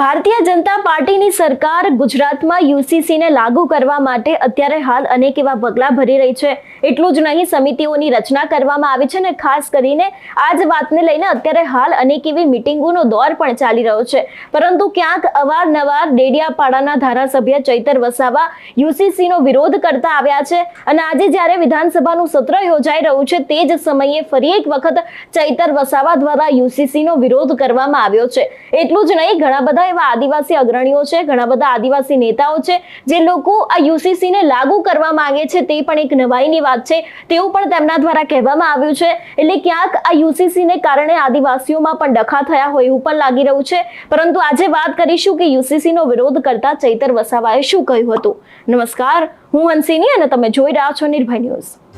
ભારતીય જનતા પાર્ટીની સરકાર ગુજરાતમાં યુસીસીને લાગુ કરવા માટે અત્યારે હાલ અનેક એવા પગલાં ભરી રહી છે. એટલું જ નહીં, સમિતિઓની રચના કરવામાં આવી છે અને ખાસ કરીને આ જ વાતને લઈને અત્યારે હાલ અનેક એવી મિટિંગોનો દોર પણ ચાલી રહ્યો છે. પરંતુ ક્યાંક અવારનવાર ડેડિયાપાડાના ધારાસભ્ય ચૈતર વસાવા યુસીસીનો વિરોધ કરતા આવ્યા છે અને આજે જ્યારે વિધાનસભાનું સત્ર યોજાઈ રહ્યું છે તે જ સમયે ફરી એક વખત ચૈતર વસાવા દ્વારા યુસીસીનો વિરોધ કરવામાં આવ્યો છે. એટલું જ નહીં, ઘણા બધા એવા આદિવાસી અગ્રણીઓ છે, ઘણા બધા આદિવાસી નેતાઓ છે, જે લોકો આ યુસીસી ને લાગુ કરવા માંગે છે, તે પણ એક નવાઈની વાત છે. તેવું પણ તેમના દ્વારા કહેવામાં આવ્યું છે. એટલે ક્યાંક આ યુસીસી ને કારણે આદિવાસીઓમાં પણ ડખા થયા હોય એવું પણ લાગી રહ્યું છે. પરંતુ આજે વાત કરીશું કે યુસીસી નો વિરોધ કરતા ચૈતર વસાવાએ શું કહ્યું હતું. નમસ્કાર, હું હંસિની અને તમે જોઈ રહ્યા છો નિર્ભય ન્યૂઝ.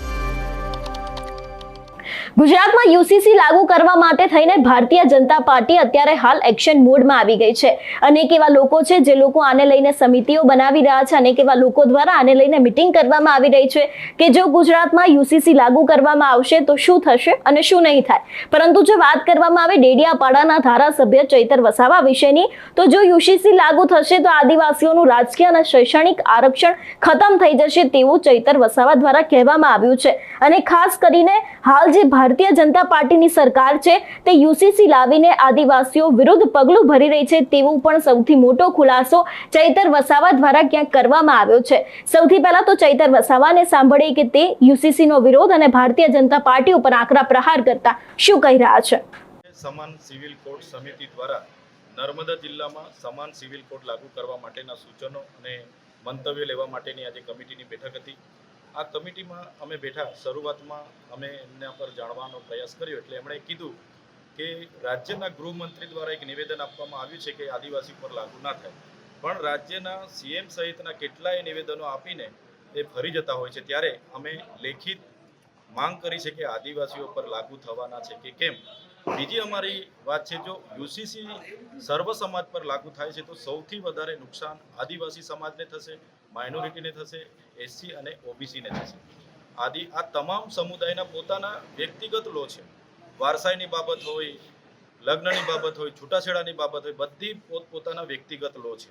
ગુજરાતમાં યુસીસી લાગુ કરવા માટે થઈને ભારતીય જનતા પાર્ટી અત્યારે હાલ એક્શન મોડમાં આવી ગઈ છે. અનેક એવા લોકો છે જે લોકો આને લઈને સમિતિઓ બનાવી રહ્યા છે. અનેક એવા લોકો દ્વારા આને લઈને મિટિંગ કરવામાં આવી રહી છે કે જો ગુજરાતમાં યુસીસી લાગુ કરવામાં આવશે તો શું થશે અને શું નહીં થાય. પરંતુ જો વાત કરવામાં આવે ડેડિયાપાડાના ધારાસભ્ય ચૈતર વસાવા વિશેની, તો જો યુસીસી લાગુ થશે તો આદિવાસીઓનું રાજકીય અને શૈક્ષણિક આરક્ષણ ખતમ થઈ જશે તેવું ચૈતર વસાવા દ્વારા કહેવામાં આવ્યું છે. અને ખાસ કરીને હાલ જે ભારતીય જનતા પાર્ટીની સરકાર છે, તે યુસીસી લાવીને આદિવાસીઓ વિરુદ્ધ પગલું ભરી રહી છે તેવું પણ સૌથી મોટો ખુલાસો ચૈતર વસાવા દ્વારા ક્યાંક કરવામાં આવ્યો છે. સૌથી પહેલા તો ચૈતર વસાવાને સાંભળીએ કે તે યુસીસીનો વિરોધ અને ભારતીય જનતા પાર્ટી ઉપર આકરા પ્રહાર કરતા શું કહી રહ્યા છે? સમાન સિવિલ કોડ સમિતિ દ્વારા નર્મદા જિલ્લામાં સમાન સિવિલ કોડ લાગુ કરવા માટેના સૂચનો અને મંતવ્ય લેવા માટેની આજે કમિટીની બેઠક હતી. આ કમિટીમાં અમે બેઠા. શરૂઆતમાં અમે એમના પર જાણવાનો પ્રયાસ કર્યો એટલે એમણે કીધું કે રાજ્યના ગૃહમંત્રી દ્વારા એક નિવેદન આપવામાં આવ્યું છે કે આદિવાસી પર લાગુ ના થાય. પણ રાજ્યના સીએમ સહિતના કેટલાય નિવેદનો આપીને એ ફરી જતા હોય છે. ત્યારે અમે લેખિત માંગ કરી છે કે આદિવાસીઓ પર લાગુ થવાના છે કે કેમ? બીજી અમારી વાત છે, જો યુસીસી સર્વ સમાજ પર લાગુ થાય છે, તો સૌથી વધારે નુકસાન આદિવાસી સમાજને થશે, માઇનોરિટીને થશે, એસસી અને ઓબીસીને થશે. આદિ, આ તમામ સમુદાયના પોતાના વ્યક્તિગત લો છે. વારસાઈની બાબત હોય, લગ્નની બાબત હોય, છૂટાછેડાની બાબત હોય, બધી પોતપોતાના વ્યક્તિગત લો છે.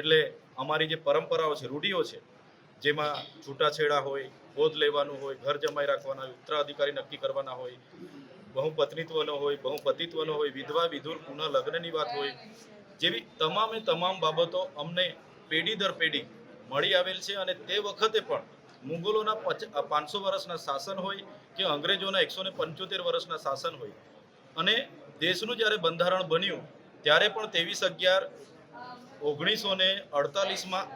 એટલે અમારી જે પરંપરાઓ છે, રૂઢિઓ છે જેમાં છૂટાછેડા હોય, ગોદ લેવાનું હોય, ઘર જમાઈ રાખવાના હોય, ઉત્તરાધિકારી નક્કી કરવાના હોય, બહુપત્નીત્વનો હોય, બહુપતિત્વનો હોય, વિધવા, વિધુર, પુનઃ લગ્નની વાત હોય, જેવી તમામે તમામ બાબતો અમને પેઢી દર પેઢી મળી આવેલ છે અને તે વખતે પણ મુગલોના પાંચસો વર્ષના શાસન હોય કે અંગ્રેજોના એકસો ને પંચોતેર વર્ષના શાસન હોય. અને દેશનું જ્યારે બંધારણ બન્યું, ત્યારે પણ ત્રેવીસ અગિયાર ઓગણીસો ને અડતાલીસમાં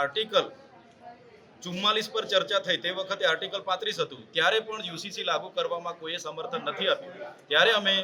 આર્ટિકલ ચુમ્માલીસ પર ચર્ચા થઈ. તે વખતે આર્ટિકલ પાંત્રીસ હતું. ત્યારે પણ યુસીસી લાગુ કરવામાં કોઈએ સમર્થન નથી આપ્યું. ત્યારે અમે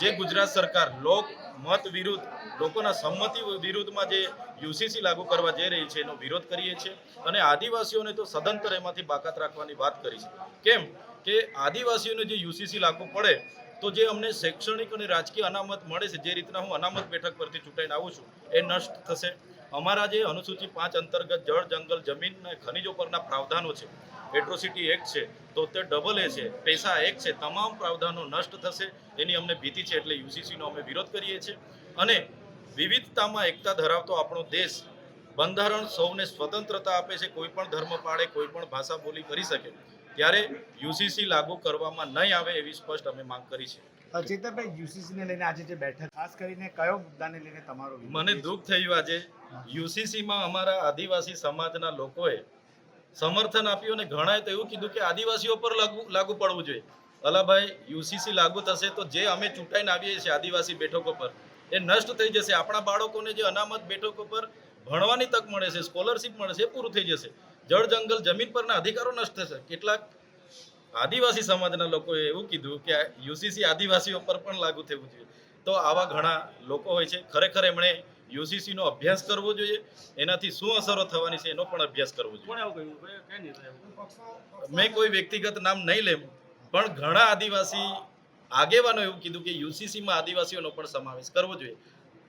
જે ગુજરાત સરકાર લોક, મત વિરુદ્ધ, લોકોના સંમતિ વિરુદ્ધમાં જે યુસીસી લાગુ કરવા જઈ રહી છે એનો વિરોધ કરીએ છીએ અને આદિવાસીઓને તો સદંતર એમાંથી બાકાત રાખવાની વાત કરી છે. કેમ કે આદિવાસીઓને જે યુસીસી લાગુ પડે, તો જે અમને શૈક્ષણિક અને રાજકીય અનામત મળે છે, જે રીતના હું અનામત બેઠક પરથી ચૂંટાઈને આવું છું, એ નષ્ટ થશે. અમારા જે અનુસૂચિ પાંચ અંતર્ગત જળ, જંગલ, જમીન અને ખનિજો પરના પ્રાવધાનો છે એટ્રોસિટી એક્ટ છે, તો તે ડબલ એ છે, પૈસા એક્ટ છે, તમામ પ્રાવધાનો નષ્ટ થશે, એની અમને ભીતિ છે એટલે યુસીસીનો અમે વિરોધ કરીએ છીએ. અને વિવિધતામાં એકતા ધરાવતો આપણો દેશ બંધારણ સૌને સ્વતંત્રતા આપે છે, કોઈ પણ ધર્મ પાળે કોઈ પણ ભાષા બોલી કરી શકે, ત્યારે યુસીસી લાગુ કરવામાં નહીં આવે એવી સ્પષ્ટ અમે માંગ કરી છે. ચેતરભાઈ યુસીસી ને લઈને આજે જે બેઠક ખાસ કરીને કયો મુદ્દાને લઈને તમારો મને દુઃખ થયું આજે. યુસીસીમાં અમારા આદિવાસી સમાજના લોકોએ સમર્થન આપ્યું અને ઘણાએ તો એવું કીધું કે આદિવાસીઓ પર લાગુ લાગુ પડવું જોઈએ. અલાભાઈ યુસીસી લાગુ થશે તો જે અમે ચૂંટાઈને આવીએ છીએ આદિવાસી બેઠકો પર એ નષ્ટ થઈ જશે. આપણા બાળકોને જે અનામત બેઠકો પર ભણવાની તક મળે છે સ્કોલરશિપ મળે છે એ પૂરું થઈ જશે. જળ જંગલ જમીન પરના અધિકારો નષ્ટ થશે. કેટલાક આદિવાસી સમાજના લોકોએ એવું કીધું કે યુસીસી આદિવાસીઓ પર પણ લાગુ થવું જોઈએ. તો આવા ઘણા લોકો હોય છે ખરેખર એમણે યુસીસીનો અભ્યાસ કરવો જોઈએ એનાથી શું અસરો થવાની છે એનો પણ અભ્યાસ કરવો જોઈએ. મેં કોઈ વ્યક્તિગત નામ નહીં લેમ પણ ઘણા આદિવાસી આગેવાનો એવું કીધું કે યુસીસીમાં આદિવાસીઓનો પણ સમાવેશ કરવો જોઈએ.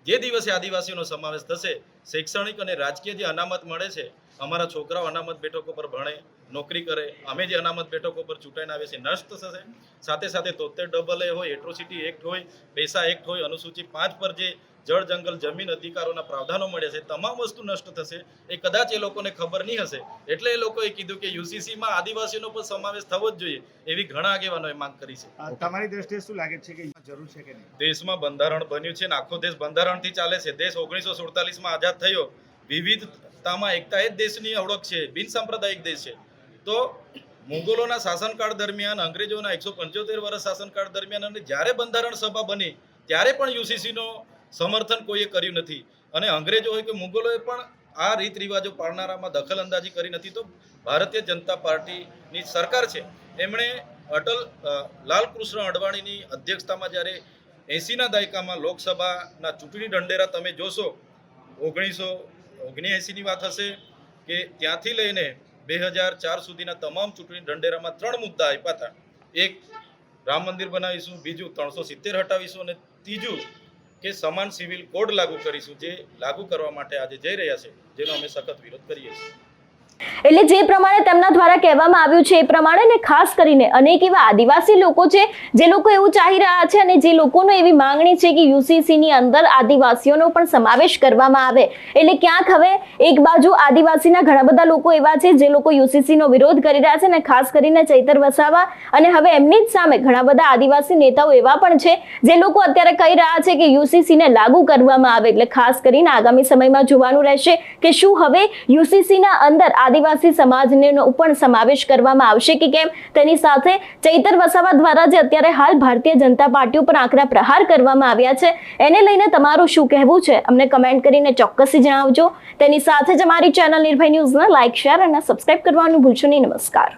જે દિવસે આદિવાસીઓનો સમાવેશ થશે શૈક્ષણિક અને રાજકીય જે અનામત મળે છે અમારા છોકરાઓ અનામત બેઠકો પર ભણે નોકરી કરે અમે જે અનામત બેઠકો પર ચૂંટાઈને આવે છે નષ્ટ થશે. સાથે સાથે તોતેર ડબલ એ હોય એટ્રોસિટી એક્ટ હોય પૈસા એક્ટ હોય અનુસૂચિત પાંચ પર જે જળ જંગલ જમીન અધિકારોના પ્રાવધાનો મળ્યા છે તમામ વસ્તુ નષ્ટ થશે. એ કદાચ એ લોકોને ખબર નહીં હશે. એટલે એ લોકોએ કીધું કે યુસીસીમાં આદિવાસીનો પણ સમાવેશ થવો જ જોઈએ એવી ઘણા આગેવાનોએ માંગ કરી છે. તમારી દ્રષ્ટિએ શું લાગે છે કે જરૂર છે કે દેશમાં બંધારણ બન્યું છે ને આખો દેશ બંધારણથી ચાલે છે. દેશ ઓગણીસો સુડતાલીસમાં આઝાદ થયો. વિવિધતામાં એકતા એ જ દેશની ઓળખ છે બિન સાંપ્રદાયિક દેશ છે. તો મુગલોના શાસનકાળ દરમિયાન, અંગ્રેજોના એકસો પંચોતેર વર્ષ શાસનકાળ દરમિયાન અને જ્યારે બંધારણ સભા બની, ત્યારે પણ યુસીસીનો સમર્થન કોઈએ કર્યું નથી. અને અંગ્રેજો હોય કે મુગલોએ પણ આ રીત રિવાજો પાળનારામાં દખલ અંદાજી કરી નથી. તો ભારતીય જનતા પાર્ટીની સરકાર છે. એમણે અટલ લાલકૃષ્ણ અડવાણીની અધ્યક્ષતામાં જ્યારે એંસીના દાયકામાં લોકસભાના ચૂંટણી ઢંઢેરા તમે જોશો, ઓગણીસો ઓગણ્યાએંસીની વાત હશે કે ત્યાંથી લઈને બે હજાર ચાર સુધીના તમામ ચૂંટણી ઢંઢેરામાં ત્રણ મુદ્દા આપ્યા હતા. એક, રામ મંદિર બનાવીશું. બીજું, ત્રણસો સિત્તેર હટાવીશું. અને ત્રીજું, કે સમાન સિવિલ કોડ લાગુ કરીશું, જે લાગુ કરવા માટે આજે જઈ રહ્યા છે. જેનો અમે સખત વિરોધ કરીએ છીએ. એટલે જે પ્રમાણે તેમના દ્વારા કહેવામાં આવ્યું છે, એ પ્રમાણે ને ખાસ કરીને અનેક એવા આદિવાસી લોકો છે, જે લોકો એવું ચાહી રહ્યા છે અને જે લોકોનો એવી માંગણી છે કે યુસીસી ની અંદર આદિવાસીઓનો પણ સમાવેશ કરવામાં આવે. એટલે ક્યાંક હવે એક બાજુ આદિવાસીના ઘણા બધા લોકો એવા છે, જે લોકો યુસીસી નો વિરોધ કરી રહ્યા છે અને ખાસ કરીને ચૈતર વસાવા અને હવે એમની જ સામે ઘણા બધા આદિવાસી નેતાઓ એવા પણ છે, જે લોકો અત્યારે કહી રહ્યા છે કે યુસીસી ને લાગુ કરવામાં આવે. એટલે ખાસ કરીને આગામી સમયમાં જોવાનું રહેશે કે શું હવે યુસીસી ના અંદર આદિવાસી સમાજનો પણ સમાવેશ કરવામાં આવશે કે કેમ? તેની સાથે ચૈતર વસાવા દ્વારા જે અત્યારે હાલ ભારતીય જનતા પાર્ટી ઉપર આકરા પ્રહાર કરવામાં આવ્યા છે, એને લઈને તમારું શું કહેવું છે? અમને કમેન્ટ કરીને ચોક્કસથી જણાવજો. તેની સાથે જ અમારી ચેનલ નિર્ભય ન્યૂઝને લાઇક શેર અને સબસ્ક્રાઇબ કરવાનું ભૂલશો નહીં. નમસ્કાર.